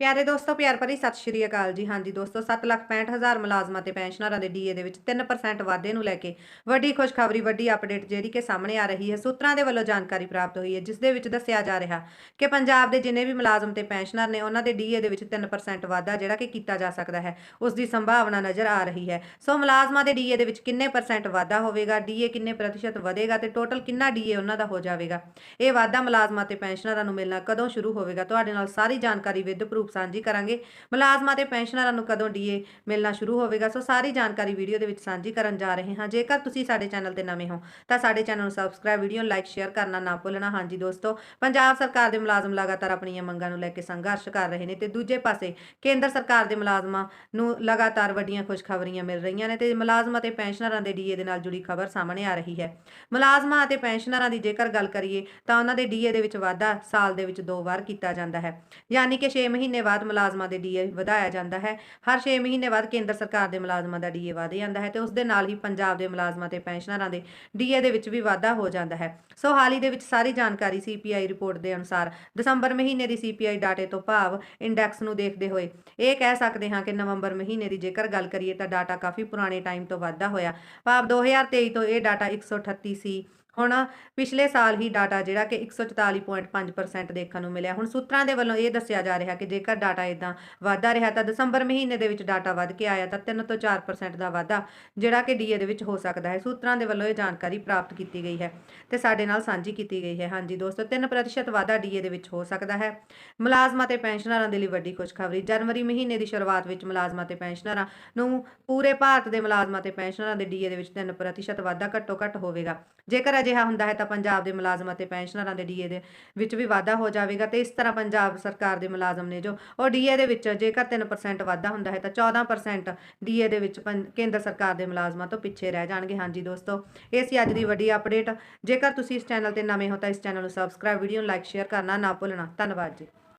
ਪਿਆਰੇ ਦੋਸਤੋ, ਪਿਆਰ ਭਰੀ ਸਤਿ ਸ਼੍ਰੀ ਅਕਾਲ ਜੀ। ਹਾਂਜੀ ਦੋਸਤੋ 765000 ਮੁਲਾਜ਼ਮਾਂ ਤੇ ਪੈਨਸ਼ਨਰਾਂ ਦੇ ਡੀਏ ਦੇ ਵਿੱਚ 3% ਵਾਧੇ ਨੂੰ ਲੈ ਕੇ ਵੱਡੀ ਖੁਸ਼ਖਬਰੀ, ਵੱਡੀ ਅਪਡੇਟ ਜਿਹੜੀ ਕਿ ਸਾਹਮਣੇ ਆ ਰਹੀ ਹੈ, ਸੂਤਰਾਂ ਦੇ ਵੱਲੋਂ ਜਾਣਕਾਰੀ ਪ੍ਰਾਪਤ ਹੋਈ ਹੈ, ਜਿਸ ਦੇ ਵਿੱਚ ਦੱਸਿਆ ਜਾ ਰਿਹਾ ਕਿ ਪੰਜਾਬ ਦੇ ਜਿੰਨੇ ਵੀ ਮੁਲਾਜ਼ਮ ਤੇ ਪੈਨਸ਼ਨਰ ਨੇ, ਉਹਨਾਂ ਦੇ ਡੀਏ ਦੇ ਵਿੱਚ 3% ਵਾਧਾ ਜਿਹੜਾ ਕਿ ਕੀਤਾ ਜਾ ਸਕਦਾ ਹੈ, ਉਸ ਦੀ ਸੰਭਾਵਨਾ ਨਜ਼ਰ ਆ ਰਹੀ ਹੈ। ਸੋ ਮੁਲਾਜ਼ਮਾਂ ਦੇ ਡੀਏ ਦੇ ਵਿੱਚ ਕਿੰਨੇ ਪਰਸੈਂਟ ਵਾਧਾ ਹੋਵੇਗਾ, ਡੀਏ ਕਿੰਨੇ ਪ੍ਰਤੀਸ਼ਤ ਵਧੇਗਾ ਤੇ ਟੋਟਲ ਕਿੰਨਾ ਡੀਏ ਉਹਨਾਂ ਦਾ ਹੋ ਜਾਵੇਗਾ? ਇਹ ਵਾਧਾ ਮੁਲਾਜ਼ਮਾਂ ਤੇ ਪੈਨਸ਼ਨਰਾਂ ਨੂੰ ਮਿਲਣਾ ਕਦੋਂ ਸ਼ੁਰੂ ਹੋਵੇਗਾ? ਤੁਹਾਡੇ ਨਾਲ ਸਾਰੀ ਜਾਣਕਾਰੀ ਵਿਦ ਪ੍ਰੂਫ ਸਾਂਝੀ ਕਰਾਂਗੇ। ਮੁਲਾਜ਼ਮਾਂ ਤੇ ਪੈਨਸ਼ਨਰਾਂ ਨੂੰ ਕਦੋਂ ਡੀਏ ਮਿਲਣਾ ਸ਼ੁਰੂ ਹੋਵੇਗਾ? ਸੋ ਸਾਰੀ ਜਾਣਕਾਰੀ ਵੀਡੀਓ ਦੇ ਵਿੱਚ ਸਾਂਝੀ ਕਰਨ ਜਾ ਰਹੇ ਹਾਂ। ਜੇਕਰ ਤੁਸੀਂ ਸਾਡੇ ਚੈਨਲ ਤੇ ਨਵੇਂ ਹੋ, ਤਾਂ ਸਾਡੇ ਚੈਨਲ ਨੂੰ ਸਬਸਕ੍ਰਾਈਬ, ਵੀਡੀਓ ਲਾਈਕ, ਸ਼ੇਅਰ ਕਰਨਾ ਨਾ ਭੁੱਲਣਾ। ਹਾਂਜੀ ਦੋਸਤੋ, ਪੰਜਾਬ ਸਰਕਾਰ ਦੇ ਮੁਲਾਜ਼ਮ ਲਗਾਤਾਰ ਆਪਣੀਆਂ ਮੰਗਾਂ ਨੂੰ ਲੈ ਕੇ ਸੰਘਰਸ਼ ਕਰ ਰਹੇ ਨੇ ਤੇ ਦੂਜੇ ਪਾਸੇ ਕੇਂਦਰ ਸਰਕਾਰ ਦੇ ਮੁਲਾਜ਼ਮਾਂ ਨੂੰ ਲਗਾਤਾਰ ਵੱਡੀਆਂ ਖੁਸ਼ਖਬਰੀਆਂ ਮਿਲ ਰਹੀਆਂ ਨੇ ਤੇ ਮੁਲਾਜ਼ਮਾਂ ਅਤੇ ਪੈਨਸ਼ਨਰਾਂ ਦੇ ਡੀਏ ਦੇ ਨਾਲ ਜੁੜੀ ਖਬਰ ਸਾਹਮਣੇ ਆ ਰਹੀ ਹੈ। ਮੁਲਾਜ਼ਮਾਂ ਅਤੇ ਪੈਨਸ਼ਨਰਾਂ ਦੀ ਜੇਕਰ ਗੱਲ ਕਰੀਏ, ਤਾਂ ਉਹਨਾਂ ਦੇ ਡੀਏ ਦੇ ਵਿੱਚ ਵਾਧਾ ਸਾਲ ਦੇ ਵਿੱਚ ਦੋ ਵਾਰ ਕੀਤਾ ਜਾਂਦਾ ਹੈ। ਯਾਨੀ ਕਿ 6 ਮਹੀਨੇ ਬਾਅਦ ਮੁਲਾਜ਼ਮਾਂ ਦੇ ਡੀਏ ਵਧਾਇਆ ਜਾਂਦਾ ਹੈ। ਹਰ 6 ਮਹੀਨੇ ਬਾਅਦ ਕੇਂਦਰ ਸਰਕਾਰ ਦੇ ਮੁਲਾਜ਼ਮਾਂ ਦਾ ਡੀਏ ਵਧ ਜਾਂਦਾ ਹੈ ਤੇ ਉਸ ਦੇ ਨਾਲ ਹੀ ਪੰਜਾਬ ਦੇ ਮੁਲਾਜ਼ਮਾਂ ਤੇ ਪੈਨਸ਼ਨਰਾਂ ਦੇ ਡੀਏ ਦੇ ਵਿੱਚ ਵੀ ਵਾਧਾ ਹੋ ਜਾਂਦਾ ਹੈ। ਸੋ ਹਾਲ ਹੀ ਦੇ ਵਿੱਚ ਸਾਰੀ ਜਾਣਕਾਰੀ ਸੀਪੀਆਈ ਰਿਪੋਰਟ ਦੇ ਅਨੁਸਾਰ ਦਸੰਬਰ ਮਹੀਨੇ ਦੀ ਸੀਪੀਆਈ ਡਾਟੇ ਤੋਂ ਭਾਵ ਇੰਡੈਕਸ ਨੂੰ ਦੇਖਦੇ ਹੋਏ ਇਹ ਕਹਿ ਸਕਦੇ ਹਾਂ ਕਿ ਨਵੰਬਰ ਮਹੀਨੇ ਦੀ ਜੇਕਰ ਗੱਲ ਕਰੀਏ ਤਾਂ ਡਾਟਾ ਕਾਫੀ ਪੁਰਾਣੇ ਟਾਈਮ ਤੋਂ ਵਾਧਾ ਹੋਇਆ। ਭਾਵ 2023 ਤੋਂ ਇਹ ਡਾਟਾ 138 ਸੀ ਹੁਣ ਪਿਛਲੇ ਸਾਲ ਹੀ ਡਾਟਾ ਜਿਹੜਾ ਕਿ 144.5% ਦੇਖਣ ਨੂੰ ਮਿਲਿਆ। ਹੁਣ ਸੂਤਰਾਂ ਦੇ ਵੱਲੋਂ ਇਹ ਦੱਸਿਆ ਜਾ ਰਿਹਾ ਕਿ ਜੇਕਰ ਡਾਟਾ ਇਦਾਂ ਵਾਧਾ ਰਿਹਾ ਤਾਂ ਦਸੰਬਰ ਮਹੀਨੇ ਦੇ ਵਿੱਚ ਡਾਟਾ ਵੱਧ ਕੇ ਆਇਆ ਤਾਂ 3 ਤੋਂ 4% ਦਾ ਵਾਧਾ, ਜਿਹੜਾ ਕਿ ਡੀਏ ਦੇ ਵਿੱਚ ਹੋ ਸਕਦਾ ਹੈ। ਸੂਤਰਾਂ ਦੇ ਵੱਲੋਂ ਇਹ ਜਾਣਕਾਰੀ ਪ੍ਰਾਪਤ ਕੀਤੀ ਗਈ ਹੈ ਤੇ ਸਾਡੇ ਨਾਲ ਸਾਂਝੀ ਕੀਤੀ ਗਈ ਹੈ। ਹਾਂਜੀ ਦੋਸਤੋ 3% ਵਾਧਾ ਡੀਏ ਦੇ ਵਿੱਚ ਹੋ ਸਕਦਾ ਹੈ। ਮੁਲਾਜ਼ਮਾਂ ਤੇ ਪੈਨਸ਼ਨਰਾਂ ਦੇ ਲਈ ਵੱਡੀ ਖੁਸ਼ਖਬਰੀ। ਜਨਵਰੀ ਮਹੀਨੇ ਦੀ ਸ਼ੁਰੂਆਤ ਵਿੱਚ ਮੁਲਾਜ਼ਮਾਂ ਤੇ ਪੈਨਸ਼ਨਰਾਂ ਨੂੰ ਪੂਰੇ ਭਾਰਤ ਦੇ ਮੁਲਾਜ਼ਮਾਂ ਤੇ ਪੈਨਸ਼ਨਰਾਂ ਦੇ ਡੀਏ ਦੇ ਵਿੱਚ 3% ਵਾਧਾ ਘੱਟੋ ਘੱਟ ਹੋਵੇਗਾ। ਜੇਕਰ ਅਜਿਹਾ ਹੁੰਦਾ ਹੈ ਤਾਂ ਪੰਜਾਬ ਦੇ ਮੁਲਾਜ਼ਮਾਂ ਤੇ ਪੈਨਸ਼ਨਰਾਂ ਦੇ ਡੀਏ ਦੇ ਵਿੱਚ ਵੀ ਵਾਧਾ ਹੋ ਜਾਵੇਗਾ ਤੇ ਇਸ ਤਰ੍ਹਾਂ ਪੰਜਾਬ ਸਰਕਾਰ ਦੇ ਮੁਲਾਜ਼ਮ ਨੇ ਜੋ ਉਹ ਡੀਏ ਦੇ ਵਿੱਚ ਜੇਕਰ 3% ਵਾਧਾ ਹੁੰਦਾ ਹੈ ਤਾਂ 14% ਡੀਏ ਦੇ ਵਿੱਚ ਪੰ- ਕੇਂਦਰ ਸਰਕਾਰ ਦੇ ਮੁਲਾਜ਼ਮਾਂ ਤੋਂ ਪਿੱਛੇ ਰਹਿ ਜਾਣਗੇ। ਹਾਂਜੀ ਦੋਸਤੋ, ਇਹ ਸੀ ਅੱਜ ਦੀ ਵੱਡੀ ਅਪਡੇਟ ਜੇਕਰ ਤੁਸੀਂ ਇਸ ਚੈਨਲ ਤੇ ਨਵੇਂ ਹੋ ਤਾਂ ਇਸ ਚੈਨਲ ਨੂੰ ਸਬਸਕ੍ਰਾਈਬ ਵੀਡੀਓ ਨੂੰ ਲਾਈਕ ਸ਼ੇਅਰ ਕਰਨਾ ਨਾ ਭੁੱਲਣਾ। ਧੰਨਵਾਦ ਜੀ।